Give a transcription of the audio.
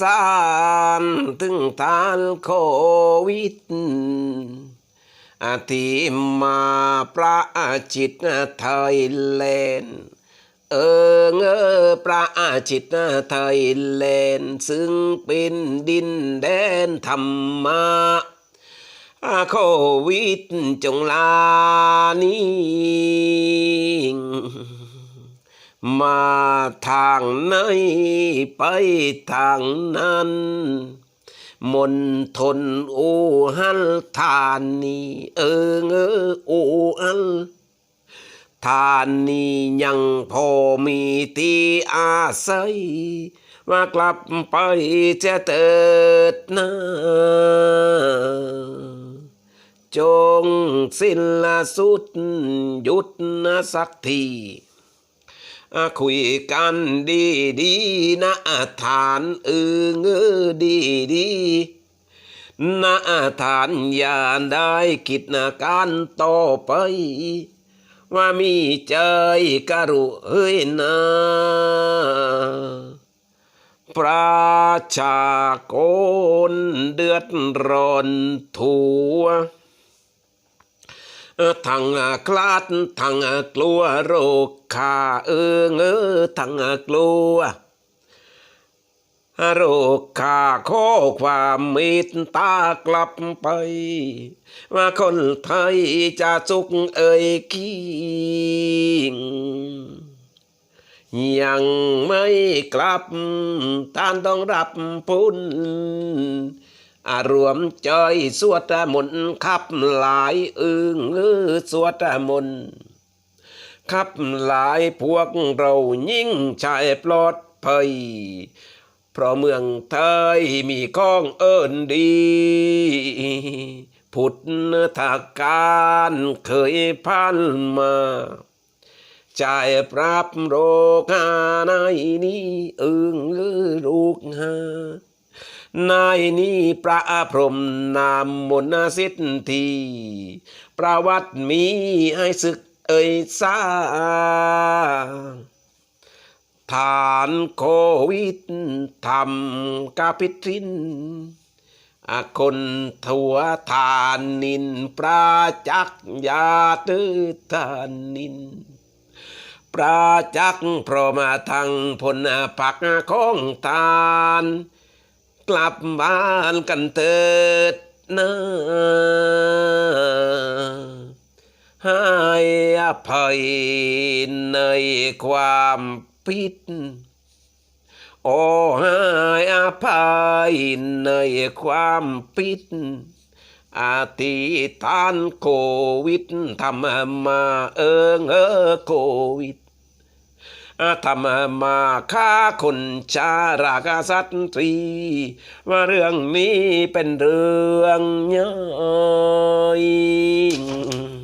สารถึงทานโควิดอาทิมาประจิตไทยแลนด์เออเงอประจิตไทยแลนด์ซึ่งเป็นดินแดนธรรมะโควิดจงลานี้มา ทางไหนไปทางนั้น มนทนโอหัลทานนี้เออเงอโอหัลทานนี้ยังพอมีที่อาศัยว่ากลับไปจะเติดนาจงสิ้นละสุดหยุดนะสักที คุยกันดีดีๆนะฐานเออเงดีดีๆนะฐานอย่าได้คิดนะการต่อไป ว่ามีใจกรุเฮ้ยนะประชากรเดือดร้อนทั่ว ทั้งคลาดทั้งกลัวโรคขาเออเงอทั้งกลัวโรคขาข้อความเมตตากลับไป ว่าคนไทยจะสุขเอ่ยคิงยังไม่กลับท่านต้องรับพุน รวมใจสวดมนต์ขับหลายอึงเออสวดมนต์ขับหลายพวกเรายิ่งชายปลอดภัยเพราะเมืองไทยมีข้องเอิญดีพุทธาการเคยผ่านมาใจปรับโรคานายนี้อึงเออลูกหา นายนี้ประพรหมนามมนสิทธีประวัติมีให้ศึกเอ่ยสาฐานโควิดทำกาพิทินอคนทัวทานนินปราจักยาตือทานนินปราจักพรมาทางผลผักของทาน กลับบ้านกันเถิดนะให้อภัยในความผิด โอ้ให้อภัยในความผิดอาทิทานโควิดทำมาเอิงเออโควิด ธรรมมาฆ่าคนชาราคาสัตตรีว่าเรื่องนี้เป็นเรื่องย่อย